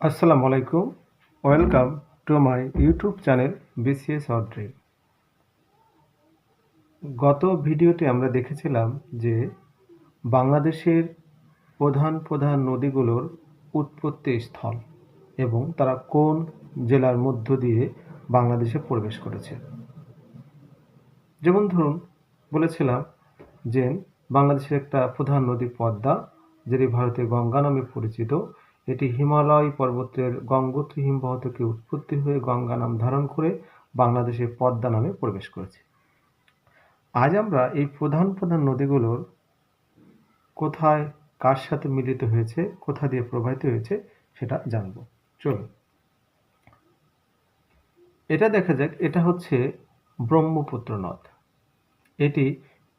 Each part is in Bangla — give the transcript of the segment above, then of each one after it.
আসসালামু আলাইকুম। Welcome to my YouTube channel BCS অড্রিম গত ভিডিওতে আমরা দেখেছিলাম যে বাংলাদেশের প্রধান প্রধান নদীগুলোর উৎপত্তি স্থল এবং তারা কোন জেলার মধ্য দিয়ে বাংলাদেশে প্রবেশ করেছে। যেমন ধরুন, বলেছিলাম যে বাংলাদেশের একটা প্রধান নদী পদ্মা, যেটি ভারতের গঙ্গা নামে পরিচিত এটি হিমালয় পর্বতের গঙ্গোত্রী হিমবাহ থেকে উৎপত্তি হয়ে গঙ্গা নাম ধারণ করে বাংলাদেশে পদ্মা নামে প্রবেশ করেছে। আজ আমরা এই প্রধান প্রধান নদীগুলোর কোথায় কার সাথে মিলিত হয়েছে, কোথা দিয়ে প্রবাহিত হয়েছে সেটা জানব। চলুন। এটা দেখা যাক, এটা হচ্ছে ব্রহ্মপুত্র নদ। এটি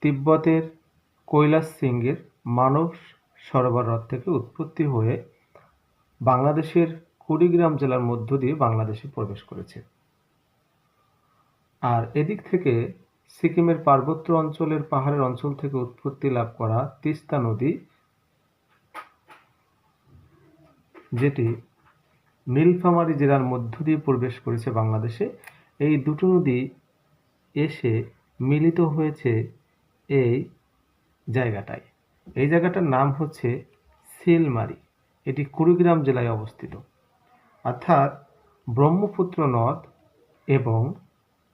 তিব্বতের কৈলাস সিংয়ের মানব সরোবর হ্রদ থেকে উৎপত্তি হয়ে বাংলাদেশের কুড়িগ্রাম জেলার মধ্য দিয়ে বাংলাদেশে প্রবেশ করেছে। আর এদিক থেকে সিকিমের পার্বত্য অঞ্চলের পাহাড়ের অঞ্চল থেকে উৎপত্তি লাভ করা তিস্তা নদী, যেটি নীলফামারী জেলার মধ্য দিয়ে প্রবেশ করেছে বাংলাদেশে, এই দুটো নদী এসে মিলিত হয়েছে এই জায়গাটায়। এই জায়গাটার নাম হচ্ছে সিলমারি। এটি কুড়িগ্রাম জেলায় অবস্থিত। অর্থাৎ ব্রহ্মপুত্র নদ এবং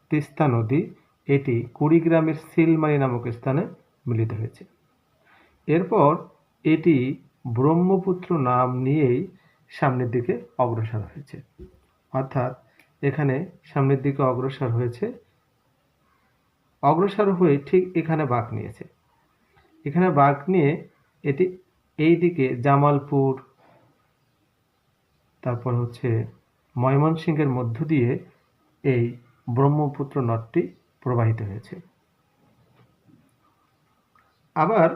তিস্তা নদী এটি কুড়িগ্রামের সিলমারি নামক স্থানে মিলিত হয়েছে। এরপর এটি ব্রহ্মপুত্র নাম নিয়েই সামনের দিকে অগ্রসর হয়েছে। অর্থাৎ এখানে সামনের দিকে অগ্রসর হয়েছে। অগ্রসর হয়ে ঠিক এখানে বাঁক নিয়েছে। এখানে বাঁক নিয়ে এটি এই দিকে জামালপুর তারপর হচ্ছে ময়মনসিংহের মধ্য দিয়ে এই ব্রহ্মপুত্র নদটি প্রবাহিত হয়েছে। আবার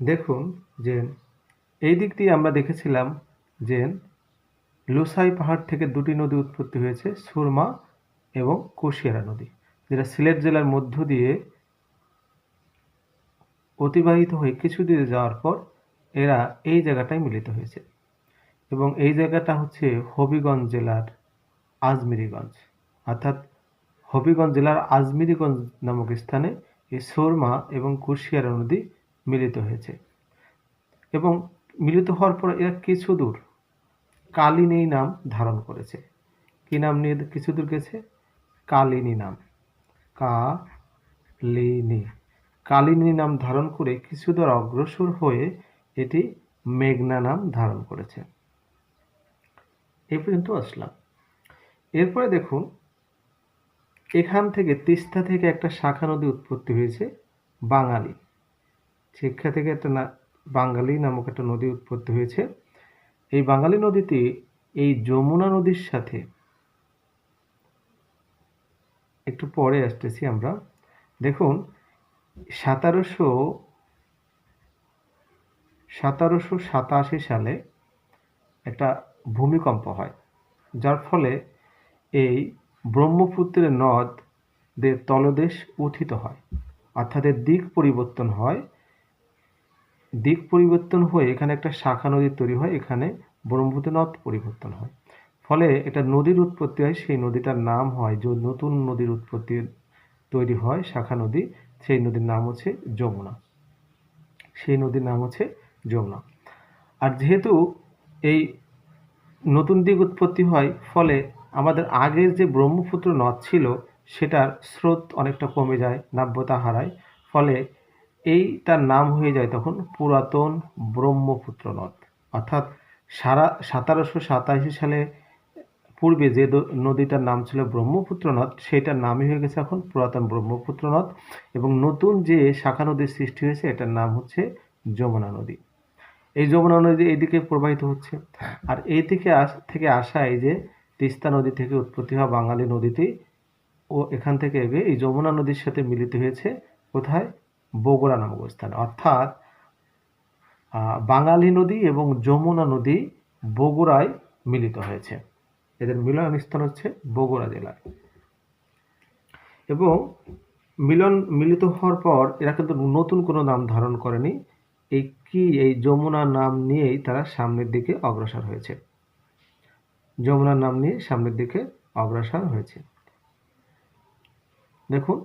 দেখুন যে এই দিক দিয়ে আমরা দেখেছিলাম যে লুসাই পাহাড় থেকে দুটি নদী উৎপত্তি হয়েছে, সুরমা এবং কুশিয়ারা নদী, যেটা সিলেট জেলার মধ্য দিয়ে অতিবাহিত হয়ে কিছু দূরে যাওয়ার পর এরা এই জায়গাটায় মিলিত হয়েছে। এবং এই জায়গাটা হচ্ছে হবিগঞ্জ জেলার আজমিরিগঞ্জ। অর্থাৎ হবিগঞ্জ জেলার আজমিরিগঞ্জ নামক স্থানে এই সোরমা এবং কুশিয়ারা নদী মিলিত হয়েছে। এবং মিলিত হওয়ার পর এরা কিছু দূর কালিনী নাম ধারণ করেছে। কি নাম নিয়ে কিছু দূর গেছে? কালিনী নাম। কালিনী। কালিনী নাম ধারণ করে কিছু দূর অগ্রসর হয়ে এটি মেঘনা নাম ধারণ করেছে। পর্যন্ত আসলাম। এরপরে দেখুন, এখান থেকে তিস্তা থেকে একটা শাখা নদী উৎপত্তি হয়েছে বাঙালি। শিক্ষা থেকে একটা না, বাঙালি নামক একটা নদী উৎপত্তি হয়েছে। এই বাঙালি নদীতে এই যমুনা নদীর সাথে একটু পরে আসতেছি আমরা। দেখুন, সতেরোশো সতেরোশো সাতাশি সালে একটা ভূমিকম্প হয়, যার ফলে এই ব্রহ্মপুত্রের নদদের তলদেশ উত্থিত হয়, অর্থাৎ এর দিক পরিবর্তন হয়। দিক পরিবর্তন হয়ে এখানে একটা শাখা নদী তৈরি হয়, এখানে ব্রহ্মপুত্র নদ পরিবর্তন হয়। ফলে এটা নদীর উৎপত্তি হয়, সেই নদীটার নাম হয় যে নতুন নদীর উৎপত্তি তৈরি হয়, শাখা নদী। সেই নদীর নাম হচ্ছে যমুনা। সেই নদীর নাম হচ্ছে যমুনা। আর যেহেতু এই নতুন দিক উৎপত্তি হয়, ফলে আমাদের আগের যে ব্রহ্মপুত্র নদ ছিল, সেটার স্রোত অনেকটা কমে যায়, নাব্যতা হারায়, ফলে এইটার নাম হয়ে যায় তখন পুরাতন ব্রহ্মপুত্র নদ। অর্থাৎ সারা সতেরোশো সাতাশি সালে পূর্বে যে নদীটার নাম ছিল ব্রহ্মপুত্র নদ সেটার নামই হয়ে গেছে এখন পুরাতন ব্রহ্মপুত্র নদ এবং নতুন যে শাখা নদীর সৃষ্টি হয়েছে, এটার নাম হচ্ছে যমুনা নদী। এই যমুনা নদী এইদিকে প্রবাহিত হচ্ছে। আর এই দিকে থেকে আসা এই যে তিস্তা নদী থেকে উৎপত্তি হওয়া বাঙালি নদীতেই ও এখান থেকে এগিয়ে এই যমুনা নদীর সাথে মিলিত হয়েছে কোথায়? বগুড়া নামক স্থানে অর্থাৎ বাঙালি নদী এবং যমুনা নদী বগুড়ায় মিলিত হয়েছে। এদের মিলন স্থান হচ্ছে বগুড়া জেলায় এবং মিলন মিলিত হওয়ার পর এরা কিন্তু নতুন কোনো নাম ধারণ করেনি। এই কি এই যমুনা নাম নিয়েই তারা সামনের দিকে অগ্রসর হয়েছে? যমুনার নাম নিয়ে সামনের দিকে অগ্রসর হয়েছে। দেখুন,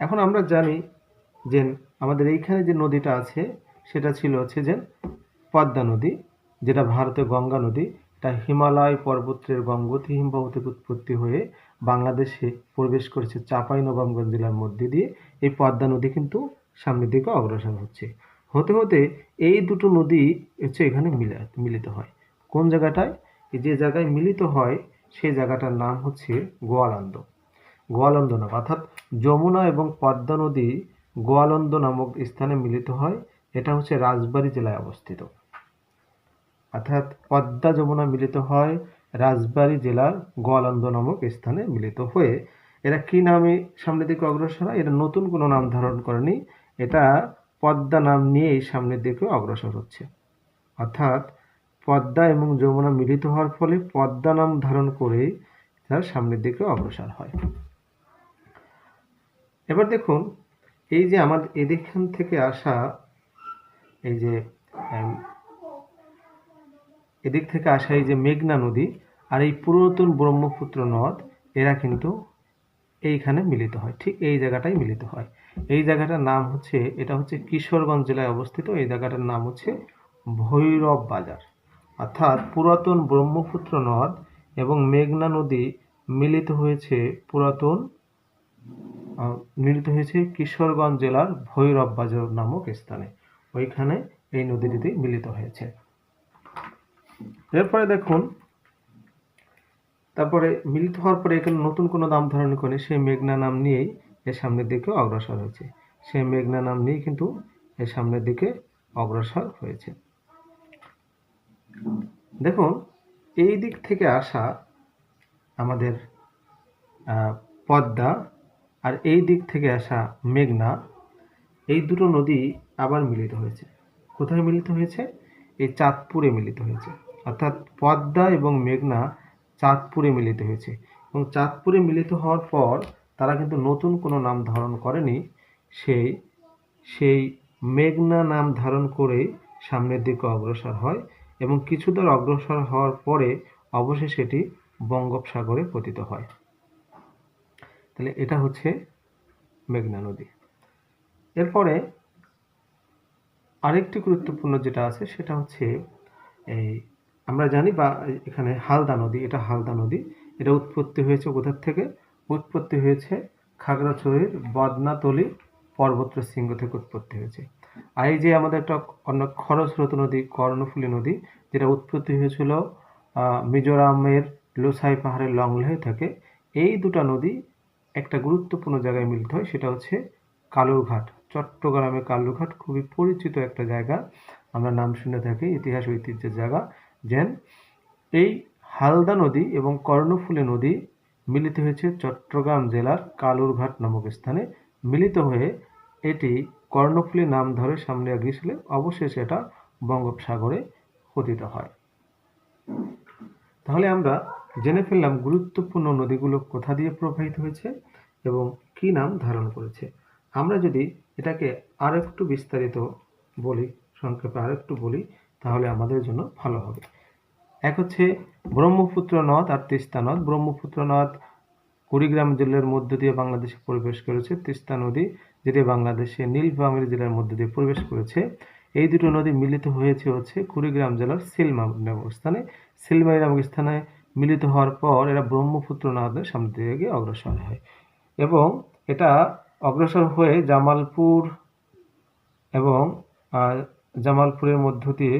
এখন আমরা জানি যে আমাদের এইখানে যে নদীটা আছে, সেটা ছিল হচ্ছে যে পদ্মা নদী, যেটা ভারতের গঙ্গা নদী। এটা হিমালয় পর্বতের গঙ্গোত্রী হিমবাহ থেকে উৎপত্তি হয়ে বাংলাদেশে প্রবেশ করেছে চাঁপাই নবাবগঞ্জ জেলার মধ্যে দিয়ে। এই পদ্মা নদী কিন্তু সামনের দিকে অগ্রসর হচ্ছে। হতে হতে এই দুটো নদী হচ্ছে এখানে মিলে, মিলিত হয়। কোন জায়গাটায়? যে জায়গায় মিলিত হয়, সেই জায়গাটার নাম হচ্ছে গোয়ালন্দ। গোয়ালন্দ নাম অর্থাৎ যমুনা এবং পদ্মা নদী গোয়ালন্দ নামক স্থানে মিলিত হয়। এটা হচ্ছে রাজবাড়ী জেলায় অবস্থিত। অর্থাৎ পদ্মা যমুনা মিলিত হয়, রাজবাড়ী জেলার গোয়ালন্দ নামক স্থানে মিলিত হয়ে। এরা কি নামে সামনের দিকে অগ্রসর হয়? এটা নতুন কোনো নাম ধারণ করেনি। এটা পদ্মা নাম নিয়েই সামনের দিকে অগ্রসর হচ্ছে। অর্থাৎ পদ্মা এবং যমুনা মিলিত হওয়ার ফলে পদ্মা নাম ধারণ করেই তার সামনের দিকে অগ্রসর হয়। এবার দেখুন, এই যে আমাদের এদিকখান থেকে আসা, এই যে এদিক থেকে আসা এই যে মেঘনা নদী আর এই পুরাতন ব্রহ্মপুত্র নদ, এরা কিন্তু এইখানে মিলিত হয়, ঠিক এই জায়গাটাই মিলিত হয়। এই জায়গাটার নাম হচ্ছে, এটা হচ্ছে কিশোরগঞ্জ জেলায় অবস্থিত, এই জায়গাটার নাম হচ্ছে ভৈরব বাজার। অর্থাৎ পুরাতন ব্রহ্মপুত্র নদ এবং মেঘনা নদী মিলিত হয়েছে, পুরাতন মিলিত হয়েছে কিশোরগঞ্জ জেলার ভৈরব বাজার নামক স্থানে। ওইখানে এই নদীটি মিলিত হয়েছে। এরপরে দেখুন তারপরে মিলিত হওয়ার পরে এখানে নতুন কোনো নাম ধারণ করে সেই মেঘনা নাম নিয়েই এর সামনের দিকে অগ্রসর হয়েছে। সেই মেঘনা নাম নিয়েই কিন্তু এর সামনের দিকে অগ্রসর হয়েছে। দেখুন, এই দিক থেকে আসা আমাদের পদ্মা আর এই দিক থেকে আসা মেঘনা, এই দুটো নদী আবার মিলিত হয়েছে। কোথায় মিলিত হয়েছে? এই চাঁদপুরে মিলিত হয়েছে। অর্থাৎ পদ্মা এবং মেঘনা চাঁদপুরে মিলিত হয়েছে। এবং চাঁদপুরে মিলিত হওয়ার পর তারা কিন্তু নতুন কোনো নাম ধারণ করেনি। সেই সেই মেঘনা নাম ধারণ করে সামনের দিকে অগ্রসর হয় এবং কিছু দূর অগ্রসর হওয়ার পরে অবশেষে এটি বঙ্গোপসাগরে পতিত হয়। তাহলে এটা হচ্ছে মেঘনা নদী। এরপরে আরেকটি গুরুত্বপূর্ণ যেটা আছে সেটা হচ্ছে এই আমরা জানি বা এখানে হালদা নদী, এটা হালদা নদী। এটা উৎপত্তি হয়েছে কোথার থেকে? উৎপত্তি হয়েছে খাগড়াছড়ির বদনাতলি পর্বত শৃঙ্গ থেকে উৎপত্তি হয়েছে। আর এই যে আমাদের একটা অন্য খরস্রোত নদী, কর্ণফুলী নদী, যেটা উৎপত্তি হয়েছিল মিজোরামের লোসাই পাহাড়ের লংলেহ থেকে, এই দুটা নদী একটা গুরুত্বপূর্ণ জায়গায় মিলিত হয়, সেটা হচ্ছে কালুরঘাট। চট্টগ্রামে কালুরঘাট খুবই পরিচিত একটা জায়গা। আমরা নাম শুনে থাকি, ইতিহাস ঐতিহ্যের জায়গা। যেন এই হালদা নদী এবং কর্ণফুলী নদী মিলিত হয়েছে চট্টগ্রাম জেলার কালুরঘাট নামক স্থানে। মিলিত হয়ে এটি কর্ণফুলী নাম ধরে সামনে এগিয়েছিল অবশেষে এটা বঙ্গোপসাগরে পতিত হয়। তাহলে আমরা জেনে ফেললাম গুরুত্বপূর্ণ নদীগুলো কোথা দিয়ে প্রবাহিত হয়েছে এবং কি নাম ধারণ করেছে। আমরা যদি এটাকে আর একটু বিস্তারিত বলি, সংক্ষেপে আর একটু বলি তাহলে আমাদের জন্য ভালো হবে। এক হচ্ছে ব্রহ্মপুত্র নদ আর তিস্তা নদ। ব্রহ্মপুত্র নদ কুড়িগ্রাম জেলার মধ্য দিয়ে বাংলাদেশে প্রবেশ করেছে। তিস্তা নদী যেটি বাংলাদেশে নীলফামারী জেলার মধ্য দিয়ে প্রবেশ করেছে। এই দুটো নদী মিলিত হয়েছে হচ্ছে কুড়িগ্রাম জেলার সিলমা নামক স্থানে। সিলমাই নামক স্থানে মিলিত হওয়ার পর এরা ব্রহ্মপুত্র নদের সামনে দিকে অগ্রসর হয় এবং এটা অগ্রসর হয়ে জামালপুর এবং জামালপুরের মধ্য দিয়ে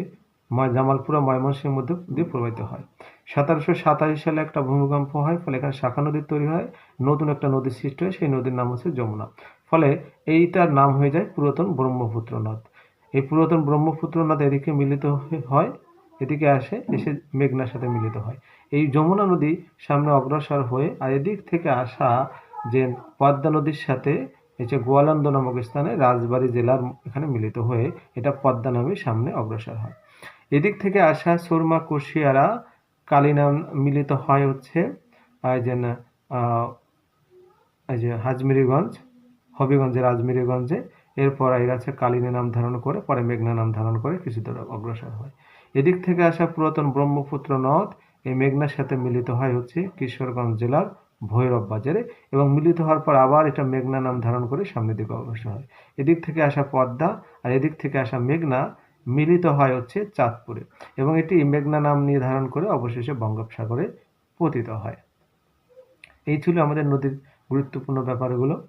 জামালপুর ময়মনসিংহের মধ্যে দিয়ে প্রবাহিত হয়। সতেরোশো সাতাশি সালে একটা ভূমিকম্প হয়, ফলে এখানে শাখা নদী তৈরি হয়। নতুন একটা নদী সৃষ্টি হয়, সেই নদীর নাম হচ্ছে যমুনা। ফলে এইটার নাম হয়ে যায় পুরাতন ব্রহ্মপুত্র নদ। এই পুরাতন ব্রহ্মপুত্র নদ এদিকে মিলিত হয় এদিকে আসে, এসে মেঘনার সাথে মিলিত হয়। এই যমুনা নদী সামনে অগ্রসর হয়ে আর এদিক থেকে আসা যে পদ্মা নদীর সাথে যে গোয়ালন্দ নামক স্থানে রাজবাড়ী জেলার এখানে মিলিত হয়ে এটা পদ্মা নামে সামনে অগ্রসর হয়। এদিক থেকে আসা সুরমা কুশিয়ারা কালিনাম মিলিত হয় হচ্ছে যে এই যে হাজমিরিগঞ্জ, হবিগঞ্জের আজমিরিগঞ্জে এরপর এর আছে কালিনী নাম ধারণ করে, পরে মেঘনা নাম ধারণ করে কিছু দূর অগ্রসর হয়। এদিক থেকে আসা পুরাতন ব্রহ্মপুত্র নদ, এই মেঘনার সাথে মিলিত হয় হচ্ছে কিশোরগঞ্জ জেলার ভৈরব বাজারে এবং মিলিত হওয়ার পর আবার এটা মেঘনা নাম ধারণ করে সামনের দিকে অগ্রসর হয়। এদিক থেকে আসা পদ্মা আর এদিক থেকে আসা মেঘনা মিলিত হয় হচ্ছে চাঁদপুরে এবং এটি মেঘনা নাম নিয়ে ধারণ করে অবশেষে বঙ্গোপসাগরে পতিত হয়। এই ছিল আমাদের নদীর গুরুত্বপূর্ণ ব্যাপারগুলো।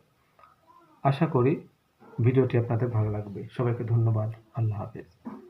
আশা করি ভিডিওটি আপনাদের ভালো লাগবে। সবাইকে ধন্যবাদ। আল্লাহ হাফেজ।